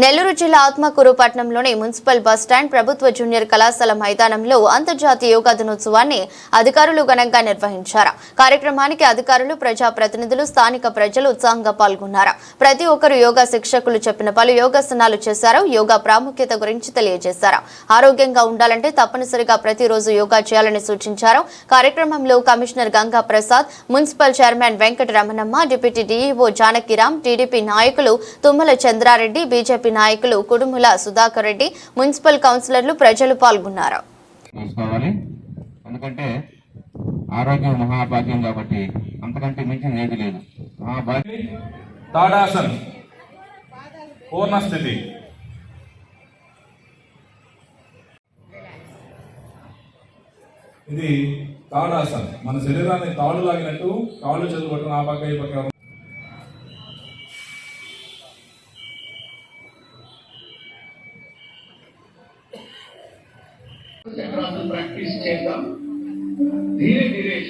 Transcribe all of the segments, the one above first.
నెల్లూరు జిల్లా ఆత్మకూరు పట్టణంలోని municipal bus stand ప్రభుత్వ జూనియర్ కళాశాల మైదానంలో అంతర్జాతీయ యోగా దినోత్సవాన్ని అధికారులు ఘనంగా నిర్వహించారు. కార్యక్రమానికి అధికారులు ప్రజాప్రతినిధులు స్థానిక ప్రజలు ఉత్సాహంగా పాల్గొన్నారు. ప్రతి ఒక్కరు యోగా శిక్షకులు చెప్పిన పలు యోగాసనాలు చేశారు. యోగా ప్రాముఖ్యత గురించి తెలియజేశారు. ఆరోగ్యంగా ఉండాలంటే తప్పనిసరిగా ప్రతిరోజు యోగా చేయాలని సూచించారు. కార్యక్రమంలో commissioner Ganga Prasad municipal chairman Venkata Ramanamma deputy DEO Janakiram TDP నాయకులు తుమ్మల చంద్రారెడ్డి బీజేపీ నాయకులు కుడుముల సుధాకర్ రెడ్డి మున్సిపల్ కౌన్సిలర్లు ప్రజలు పాల్గొన్నారు. చూసుకోవాలి. ఎందుకంటే ఆరోగ్యం మహాభాగ్యం కాబట్టి అంతకంటే మించింది ఏది లేదు. మహాభాగ్యం. తాడాసన్ పూర్ణ స్థితి. ఇది తాడాసన్ మన శరీరాన్ని తాడు లాగినట్టు కాళ్ళు పట్టుకుని ఆ పక్క ఈ పక్క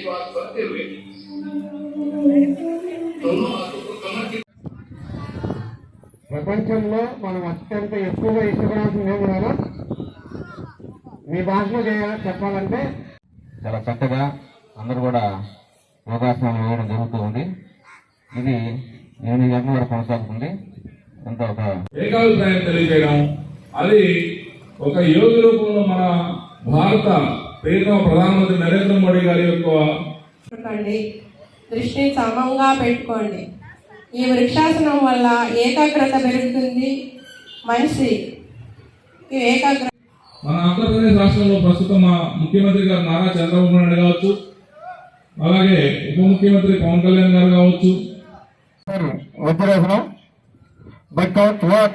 धीरे धीरे श्वास भरते हुए दोनों हाथों को कमर की ప్రపంచంలో మనం అత్యంత ఎక్కువగా ఇష్టపడాల్సింది ఏం కూడా మీ భాషలో చేయాలి చెప్పాలంటే చాలా చక్కగా అందరూ కూడా యోగాసనాలు వేయడం జరుగుతూ ఉంది ఇది నేను యజ్ఞం వరకు కొనసాగుతుంది ఎంతో ఒక ఏకాభిప్రాయం తెలియజేయడం అది ఒక యోగి రూపంలో మన భారత ప్రియతమ ప్రధానమంత్రి నరేంద్ర మోడీ గారి యొక్క పెట్టుకోండి. దృష్టిని సమంగా పెట్టుకోండి. ఈ వృక్షాసనం వల్ల ఏకాగ్రత పెరుగుతుంది. మనిషి ఏకాగ్రత మన ఆంధ్రప్రదేశ్ రాష్ట్రంలో ప్రస్తుతం మా ముఖ్యమంత్రి గారు నారా చంద్రబాబు నాయుడు కావచ్చు అలాగే ఉప ముఖ్యమంత్రి పవన్ కళ్యాణ్ గారు కావచ్చు. వజ్రాసనం but count one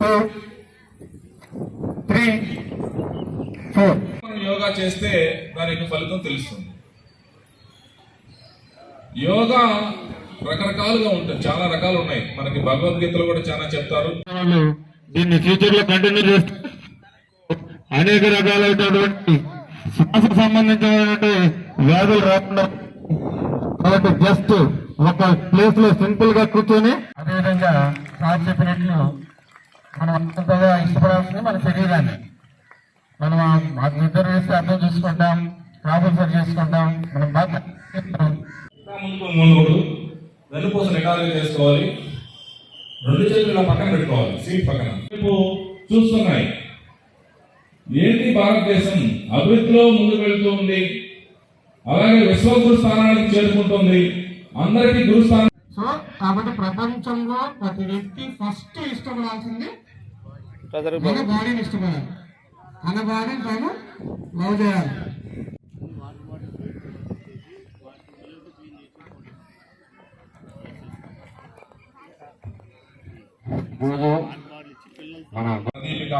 two three four మనం యోగా చేస్తే దాని యొక్క ఫలితం తెలుస్తుంది. యోగా రకరకాలుగా ఉంటుంది. చాలా రకాలు ఉన్నాయి. మనకి భగవద్గీతలో కూడా చాలా చెప్తారు. దీన్ని ఫ్యూచర్లో కంటిన్యూ చేస్తే అనేక రకాలైనటువంటి శ్వాస సంబంధించినటువంటి వ్యాధులు రాకుండా కాబట్టి జస్ట్ ఒక ప్లేస్లో సింపుల్గా కూర్చొని అదేవిధంగా సార్ చెప్పినట్లు మనం అంతగా ఇష్టపడాల్సింది మన శరీరాన్ని. మనం నిద్ర వేస్తే అర్థం చేసుకుంటాం ప్రాబ్లమ్ సరి చేసుకుంటాం మనం బాగా వెన్నుపూస చేసుకోవాలి. రెండు చేతులు ఇలా పక్కన పెట్టుకోవాలి సీట్ పక్కన. రేపు చూస్తున్నాయి. ఏంటి భారతదేశం అభివృద్ధిలో ముందుకు వెళ్తూ ఉంది. అలాగే విశ్వగురు స్థానానికి చేరుకుంటుంది. అందరికీ గురుస్థానం సో కాబట్టి ప్రపంచంలో ప్రతి వ్యక్తి ఫస్ట్ ఇష్టపడాల్సింది బాడీని ఇష్టపడాలి. మన బాడీని తాను లవ్ చేయాలి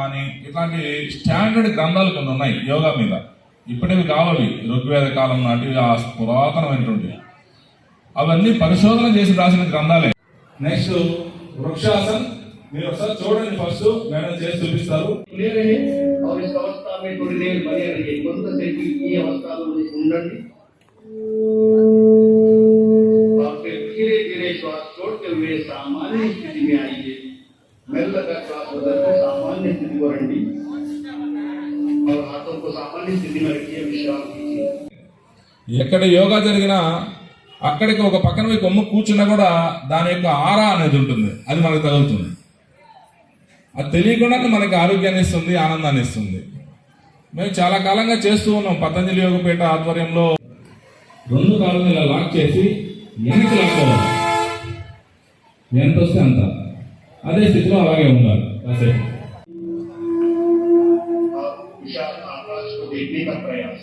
అని ఇట్లాంటి స్టాండర్డ్ గ్రంథాలు కొన్ని ఉన్నాయి యోగా మీద. ఇప్పటివి కావాలి ఋగ్వేద కాలం నాటివి ఆ పురాతనమైనటువంటి. అవన్నీ పరిశోధన చేసి రాసిన గ్రంథాలే. నెక్స్ట్ వృక్షాసన్ మీరు ఒకసారి చూడండి ఫస్ట్ మేడం చేసి చూపిస్తారు ले रहे और इस अवस्था में थोड़ी देर बने रहिए కొంతసేపు ఈ అవస్థలో ఉండండి और फिर धीरे धीरे श्वास छोड़ते हुए सामान्य स्थिति में आइए మెల్లగా శ్వాస వదలండి सामान्य स्थिति को రండి और हाथों को सामान्य स्थिति में रखिए विश्राम कीजिए ఎక్కడ యోగా జరిగినా అక్కడికి ఒక పక్కన పోయి కొమ్ము కూర్చున్నా కూడా దాని యొక్క ఆరా అనేది ఉంటుంది అది మనకు తగులుతుంది అది తెలియకుండానే మనకి ఆరోగ్యాన్ని ఇస్తుంది ఆనందాన్ని ఇస్తుంది మేము చాలా కాలంగా చేస్తూ ఉన్నాం పతంజలి యోగపేట ఆధ్వర్యంలో రెండు కాళ్ళని ఇలా లాక్ చేసి వెనక్కి లాక్కోవాలి ఎంత వస్తే అంత అదే స్థితిలో అలాగే ఉండాలి కాసేపు और विशाल आकाश को देखने का प्रयास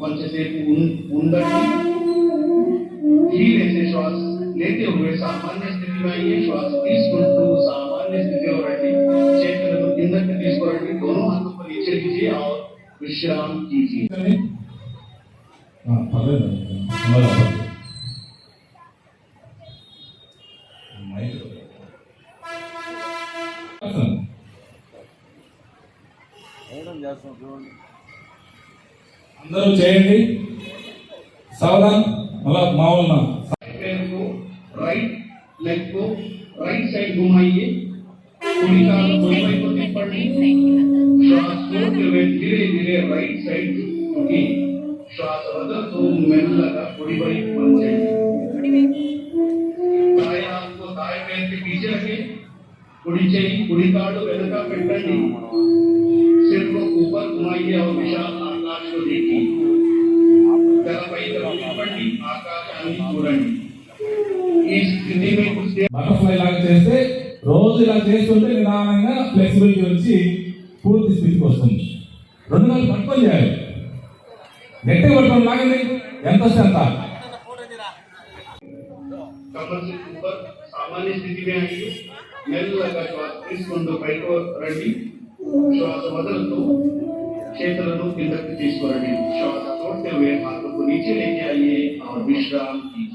కొంచెంసేపు ఉన్- ఉండండి धीरे से श्वास లేతే हुए సాధారణ స్థితిలో ఈ శ్వాస తీసుకుంటూ సాధారణ స్థితిలో రండి చేతులను కిందకి తీసుకురండి दोनों हाथों पर नीचे लीजिए विश्राम कीजिए అందరూ చేయండి. సావధాన్. మళ్ళా మామూలు राइट लेग को राइट साइड घुमाइए। थोड़ी सा घुमाई को नहीं पड़नी श्वास छोड़ते हुए धीरे धीरे राइट साइड ओके श्वास अगर तो मैं लगा थोड़ी बड़ी बन जाए दाएँ हाथ को दाएँ पैर के पीछे रखें। कुड़ी चाहिए कुड़ी काटो वेदका तो पिंडी सिर को ऊपर घुमाइए और विशाल आकाश को देखिए। आकाश अनुपूरण బటర్ఫ్లై లాగా చేస్తే రోజు ఇలా చేస్తుంటే నిదానంగా ఫ్లెక్సిబిలిటీ వచ్చి పూర్తి స్థితికి వస్తుంది రెండు వేలు పట్టుకొని చేయాలి గట్టిగా పట్టుకొని లాగండి ఎంత వస్తే అంత कमर से ऊपर सामान्य स्थिति में आइए మెల్లగా శ్వాస తీసుకుంటూ బయటకు రండి శ్వాస వదలుతూ చేతులను కిందకి తీసుకురండి श्वास छोड़ते हुए हाथों को नीचे लेके आइए और विश्राम कीजिए